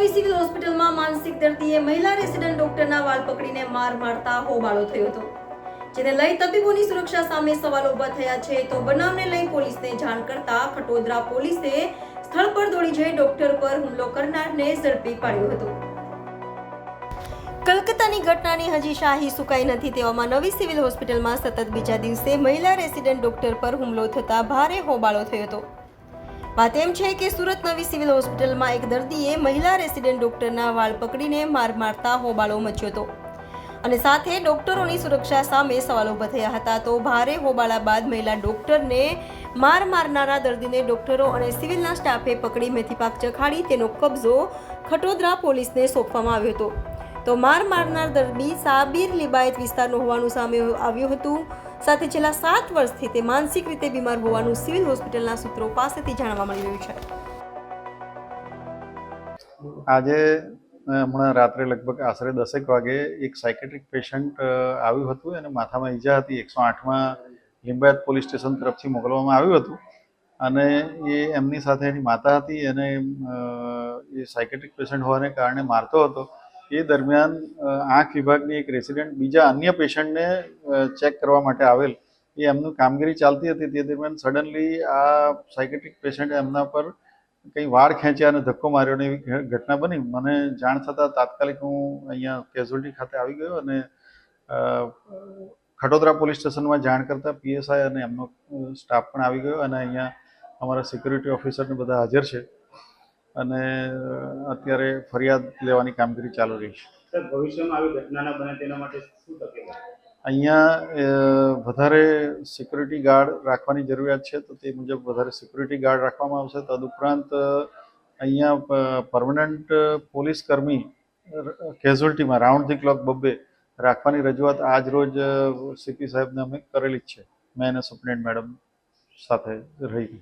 નવી સિવિલ હોસ્પિટલમાં માનસિક દર્દીએ મહિલા રેસિડન્ટ ડોક્ટરના વાળ પકડીને માર મારતા હોબાળો થયો હતો. જેને લઈ તબીબોની સુરક્ષા સામે સવાલો ઊભા થયા છે, તો બનાવને લઈ પોલીસને જાણ કરતા ખટોદરા પોલીસે સ્થળ પર દોડી જઈ ડોક્ટર પર હુમલો કરનારને ઝડપી પાડ્યો હતો. કલકત્તાની ઘટનાની હજી શાહી સુકાઈ નથી તેવામાં નવી સિવિલ હોસ્પિટલમાં સતત બીજા દિવસે મહિલા રેસિડન્ટ ડોક્ટર પર હુમલો થતા ભારે હોબાળો થયો હતો. વાત એમ છે કે સુરત નવી સિવિલ હોસ્પિટલમાં એક દર્દીએ મહિલા રેસિડેન્ટ ડોક્ટરના વાળ પકડીને માર મારતા હોબાળો મચ્યો હતો. અને સાથે ડોક્ટરોની સુરક્ષા સામે સવાલો ઊભા થયા હતા. તો ભારે હોબાળા બાદ મહિલા ડોક્ટરને માર મારનારા દર્દીને ડોક્ટરો અને સિવિલના સ્ટાફે પકડી મેથીપાક ચખાડી તેનો કબજો ખટોદરા પોલીસને સોંપવામાં આવ્યો હતો. તો માર મારનાર દર્દી સાબિર લિબાયત વિસ્તારનો હોવાનું સામે આવ્યું હતું. સાથે છેલ્લા સાત વર્ષથી તે માનસિક રીતે બીમાર હોવાનું સિવિલ હોસ્પિટલના સૂત્રો પાસેથી જાણવા મળી રહ્યું છે. આજે હમણાં રાત્રે લગભગ આશરે દસેક વાગે એક સાયકેટ્રિક પેશન્ટ આવ્યું હતું. અને માથામાં ઈજા હતી. એકસો આઠમાં લિંબાયત પોલીસ સ્ટેશન તરફથી મોકલવામાં આવ્યું હતું. અને એ એમની સાથે એની માતા હતી. અને એ સાયકેટ્રિક પેશન્ટ હોવાને કારણે મારતો હતો. એ દરમિયાન આંખ વિભાગની એક રેસિડન્ટ બીજા અન્ય પેશન્ટને ચેક કરવા માટે આવેલ. એ એમનું કામગીરી ચાલતી હતી. તે દરમિયાન સડનલી આ સાયકેટ્રિક પેશન્ટે એમના પર કંઈ વાળ ખેંચ્યા અને ધક્કો માર્યો ને એવી ઘટના બની. મને જાણ થતાં તાત્કાલિક હું અહીંયા કેઝ્યુઅલ્ટી ખાતે આવી ગયો અને ખટોદરા પોલીસ સ્ટેશનમાં જાણ કરતાં પીએસઆઈ અને એમનો સ્ટાફ પણ આવી ગયો અને અહીંયા અમારા સિક્યુરિટી ઓફિસરને બધા હાજર છે. અને અત્યારે ફરિયાદ લેવાની કામગીરી ચાલુ રહી છે. ભવિષ્યમાં આવી ઘટના ન બને તેના માટે શું અહીંયા વધારે સિક્યુરિટી ગાર્ડ રાખવાની જરૂરિયાત છે તો તે મુજબ વધારે સિક્યુરિટી ગાર્ડ રાખવામાં આવશે. તદુપરાંત અહીંયા પરમનન્ટ પોલીસ કર્મી કેઝ્યુઅલ્ટીમાં રાઉન્ડ ધી ક્લોક બબ્બે રાખવાની રજૂઆત આજ રોજ સીપી સાહેબને અમે કરેલી જ છે. મેં અને સુપ્રિન્ટ મેડમ સાથે રહી.